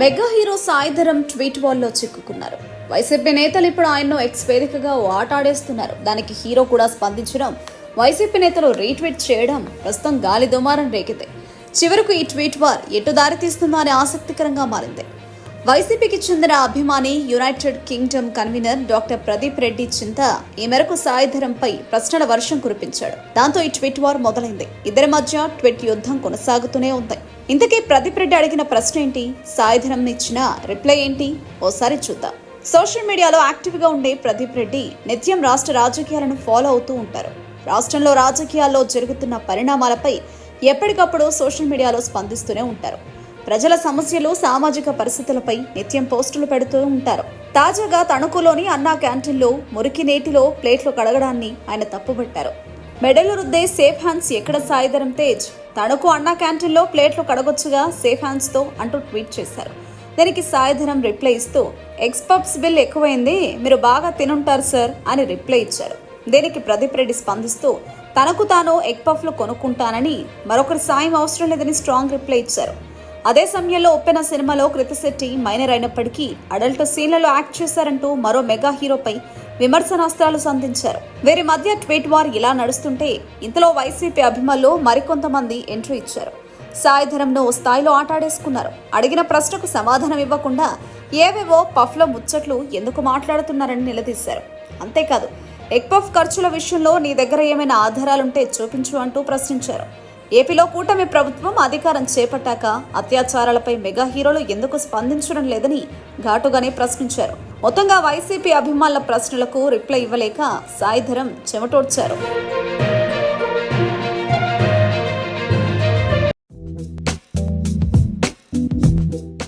Mega hero Saidharam tweet వాల్లో చిక్కుకున్నారు. YCP నేతలు ఇప్పుడు ఆయన్ను ఎక్స్ వేదికగా ఆటాడేస్తున్నారు దానికి హీరో కూడా స్పందించడం వైసీపీ నేతలు రీట్వీట్ చేయడం ప్రస్తుతం గాలి దుమారం రేకితే చివరకు ఈ ట్వీట్ వార్ ఎటు దారితీస్తుందో అని ఆసక్తికరంగా మారింది. వైసీపీకి చెందిన అభిమాని United Kingdom convener doctor Pradeep Reddy Chinta ఈ మేరకు సాయిధరంపై ప్రశ్నల వర్షం కురిపించాడు. దాంతో ఈ ట్వీట్ వార్ మొదలైంది. ఇద్దరి మధ్య ట్వీట్ యుద్ధం కొనసాగుతూనే ఉంది. ఇంతకీ ప్రదీప్ రెడ్డి అడిగిన ప్రశ్న ఏంటి సాయిధరం ఇచ్చిన రిప్లై ఏంటి? ఓసారి చూద్దాం. సోషల్ మీడియాలో యాక్టివ్గా ఉండే ప్రదీప్ రెడ్డి నిత్యం రాష్ట్ర రాజకీయాలను ఫాలో అవుతూ ఉంటారు. రాష్ట్రంలో రాజకీయాల్లో జరుగుతున్న పరిణామాలపై ఎప్పటికప్పుడు సోషల్ మీడియాలో స్పందిస్తూనే ఉంటారు. ప్రజల సమస్యలు సామాజిక పరిస్థితులపై నిత్యం పోస్టులు పెడుతూ ఉంటారు. తాజాగా తణుకులోని అన్నా క్యాంటీన్లో మురికి నీటిలో ప్లేట్లు కడగడాన్ని ఆయన తప్పుపట్టారు మెడలు రుద్దే సేఫ్ హ్యాండ్స్ ఎక్కడ సాయిధరం తేజ్? తణుకు అన్నా క్యాంటీన్లో ప్లేట్లు కడగొచ్చుగా సేఫ్ హ్యాండ్స్తో అంటూ ట్వీట్ చేశారు. దీనికి సాయిధరం రిప్లై ఇస్తూ ఎగ్స్ పబ్స్ బిల్ ఎక్కువైంది మీరు బాగా తినుంటారు సార్ అని రిప్లై ఇచ్చారు. దీనికి ప్రదీప్ రెడ్డి స్పందిస్తూ తనకు తాను ఎగ్ పఫ్లు కొనుక్కుంటానని మరొకరి సాయం అవసరం లేదని స్ట్రాంగ్ రిప్లై ఇచ్చారు. అదే సమయంలో ఒప్పెన సినిమాలో కృతిశెట్టి మైనర్ అయినప్పటికీ అడల్ట్ సీన్లలో యాక్ట్ చేశారంటూ మరో మెగా హీరోపై విమర్శనాస్త్రాలు సంధించారు. వీరి మధ్య ట్వీట్ వార్ ఇలా నడుస్తుంటే ఇంతలో వైసీపీ అభిమానులు మరికొంతమంది ఎంట్రీ ఇచ్చారు. సాయిధరంను ఓ స్థాయిలో ఆటాడేసుకున్నారు. అడిగిన ప్రశ్నకు సమాధానం ఇవ్వకుండా ఏవేవో పఫ్ల ముచ్చట్లు ఎందుకు మాట్లాడుతున్నారని నిలదీశారు. అంతేకాదు ఎగ్ పఫ్ ఖర్చుల విషయంలో నీ దగ్గర ఏమైనా ఆధారాలుంటే చూపించు అంటూ ప్రశ్నించారు. ఏపీలో కూటమి ప్రభుత్వం అధికారం చేపట్టాక అత్యాచారాలపై మెగా హీరోలు ఎందుకు స్పందించడం లేదని ఘాటుగానే ప్రశ్నించారు. మొత్తంగా వైసీపీ అభిమానుల ప్రశ్నలకు రిప్లై ఇవ్వలేక సాయిధరం చెమటోడ్చారు.